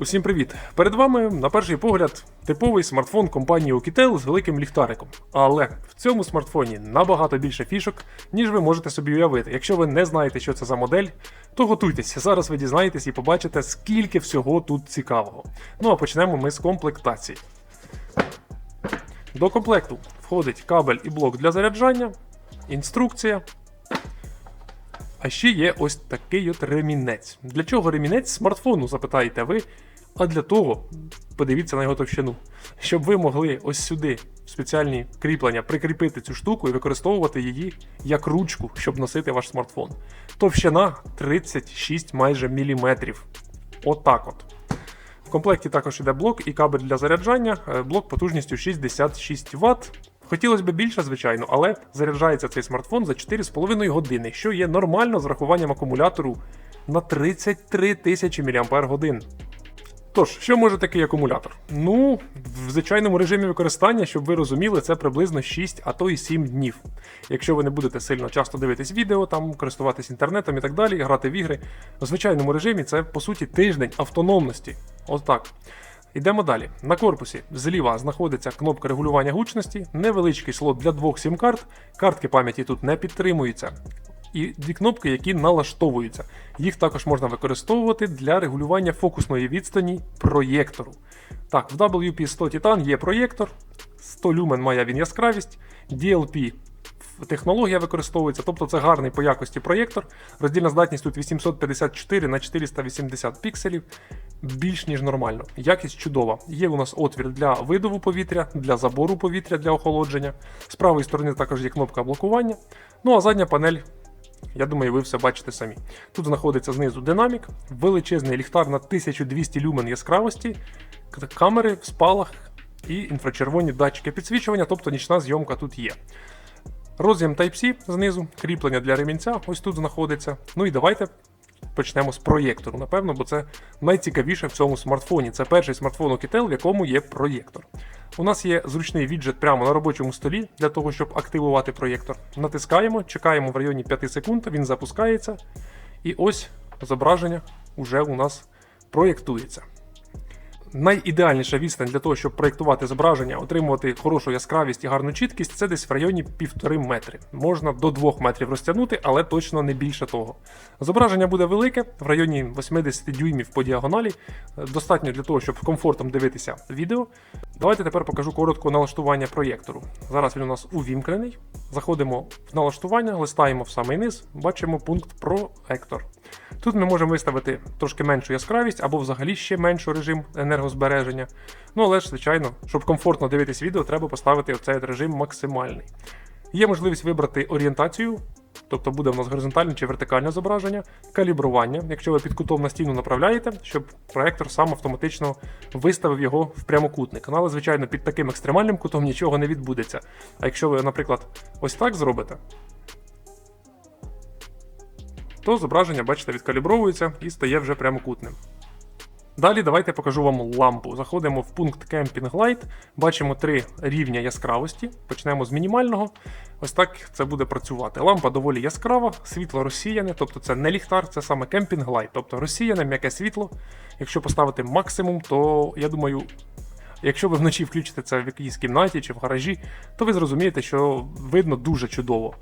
Усім привіт! Перед вами, на перший погляд, типовий смартфон компанії Oukitel з великим ліхтариком. Але в цьому смартфоні набагато більше фішок, ніж ви можете собі уявити. Якщо ви не знаєте, що це за модель, то готуйтесь. Зараз ви дізнаєтесь і побачите, скільки всього тут цікавого. Ну а почнемо ми з комплектації. До комплекту входить кабель і блок для заряджання, інструкція. А ще є ось такий от ремінець. Для чого ремінець смартфону, запитаєте ви? А для того, подивіться на його товщину, щоб ви могли ось сюди в спеціальні кріплення прикріпити цю штуку і використовувати її як ручку, щоб носити ваш смартфон. Товщина 36 майже міліметрів. Отак от. В комплекті також йде блок і кабель для заряджання, е, блок потужністю 66 Вт. Хотілося б більше, звичайно, але заряджається цей смартфон за 4,5 години, що є нормально з рахуванням акумулятору на 33 тисячі мАч. Тож, що може такий акумулятор? Ну, в звичайному режимі використання, щоб ви розуміли, це приблизно 6, а то і 7 днів. Якщо ви не будете сильно часто дивитись відео, там користуватись інтернетом і так далі, грати в ігри, в звичайному режимі це по суті тиждень автономності. Отак. Йдемо далі. На корпусі зліва знаходиться кнопка регулювання гучності, невеличкий слот для двох сім-карт, картки пам'яті тут не підтримуються. І дві кнопки, які налаштовуються. Їх також можна використовувати для регулювання фокусної відстані проєктору. Так, в WP100 Titan є проєктор, 100 люмен має він яскравість, DLP технологія використовується, тобто це гарний по якості проєктор. Роздільна здатність тут 854 на 480 пікселів, більш ніж нормально. Якість чудова. Є у нас отвір для видову повітря, для забору повітря для охолодження. З правої сторони також є кнопка блокування. Ну а задня панель. Я думаю, ви все бачите самі. Тут знаходиться знизу динамік, величезний ліхтар на 1200 люмен яскравості, камери в спалах і інфрачервоні датчики підсвічування, тобто нічна зйомка тут є. Роз'єм Type-C знизу, кріплення для ремінця, ось тут знаходиться. Ну і давайте почнемо з проєктору, напевно, бо це найцікавіше в цьому смартфоні. Це перший смартфон Oukitel, в якому є проєктор. У нас є зручний віджет прямо на робочому столі для того, щоб активувати проєктор. Натискаємо, чекаємо в районі 5 секунд, він запускається. І ось зображення вже у нас проєктується найідеальніша відстань для того, щоб проєктувати зображення, отримувати хорошу яскравість і гарну чіткість, це десь в районі 1,5 метри. Можна до 2 метрів розтягнути, але точно не більше того. Зображення буде велике, в районі 80 дюймів по діагоналі. Достатньо для того, щоб комфортом дивитися відео. Давайте тепер покажу коротко налаштування проєктору. Зараз він у нас увімкнений. Заходимо в налаштування, листаємо в самий низ, бачимо пункт проектор. Тут ми можемо виставити трошки меншу яскравість або взагалі ще меншу режим енергозбереження. Ну але ж, звичайно, щоб комфортно дивитись відео, треба поставити оцей режим максимальний. Є можливість вибрати орієнтацію, тобто буде в нас горизонтальне чи вертикальне зображення, калібрування, якщо ви під кутом на стіну направляєте, щоб проектор сам автоматично виставив його в прямокутник. Ну, але, звичайно, під таким екстремальним кутом нічого не відбудеться. А якщо ви, наприклад, ось так зробите, то зображення, бачите, відкалібровується і стає вже прямокутним. Далі давайте покажу вам лампу. Заходимо в пункт Camping Light, бачимо три рівня яскравості. Почнемо з мінімального. Ось так це буде працювати. Лампа доволі яскрава, світло розсіяне, тобто це не ліхтар, це саме Camping Light, тобто розсіяне, м'яке світло. Якщо поставити максимум, то я думаю. Якщо ви вночі включите це в якійсь кімнаті чи в гаражі, то ви зрозумієте, що видно дуже чудово.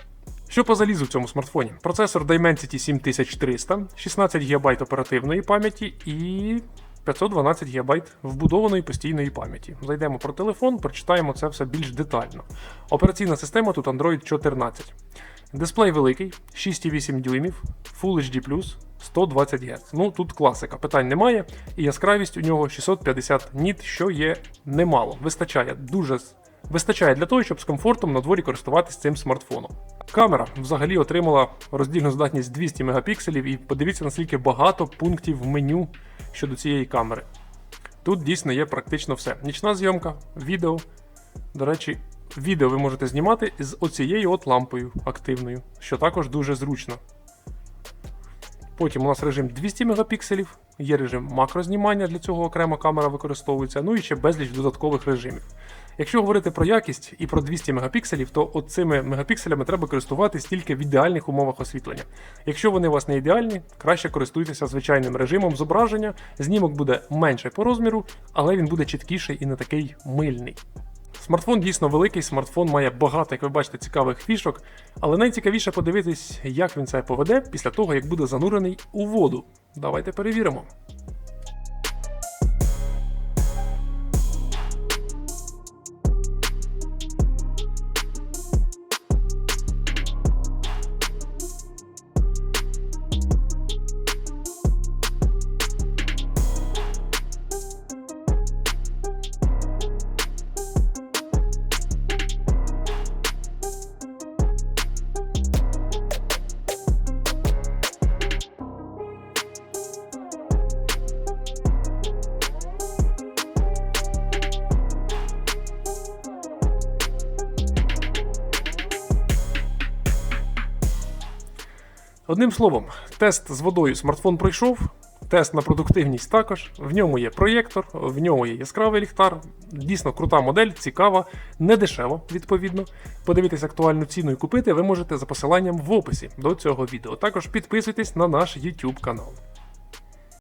Що по залізу в цьому смартфоні? Процесор Dimensity 7300, 16 ГБ оперативної пам'яті і 512 ГБ вбудованої постійної пам'яті. Зайдемо про телефон, прочитаємо це все більш детально. Операційна система тут Android 14. Дисплей великий, 6,8 дюймів, Full HD 120 Гц. Ну тут класика, питань немає. І яскравість у нього 650 ніт, що є немало. Вистачає дуже вистачає для того, щоб з комфортом на дворі користуватися цим смартфоном. Камера взагалі отримала роздільну здатність 200 мегапікселів, і подивіться, наскільки багато пунктів в меню щодо цієї камери. Тут дійсно є практично все. Нічна зйомка, відео. До речі, відео ви можете знімати з оцією от лампою активною, що також дуже зручно. Потім у нас режим 200 мегапікселів, є режим макрознімання, для цього окрема камера використовується, ну і ще безліч додаткових режимів. Якщо говорити про якість і про 200 мегапікселів, то цими мегапікселями треба користуватись тільки в ідеальних умовах освітлення. Якщо вони у вас не ідеальні, краще користуйтеся звичайним режимом зображення. Знімок буде менше по розміру, але він буде чіткіший і не такий мильний. Смартфон дійсно великий, смартфон має багато, як ви бачите, цікавих фішок, але найцікавіше подивитись, як він це поведе після того, як буде занурений у воду. Давайте перевіримо. Одним словом, тест з водою смартфон пройшов, тест на продуктивність також. В ньому є проєктор, в ньому є яскравий ліхтар. Дійсно крута модель, цікава, не дешево, відповідно. Подивитись актуальну ціну і купити ви можете за посиланням в описі до цього відео. Також підписуйтесь на наш YouTube канал.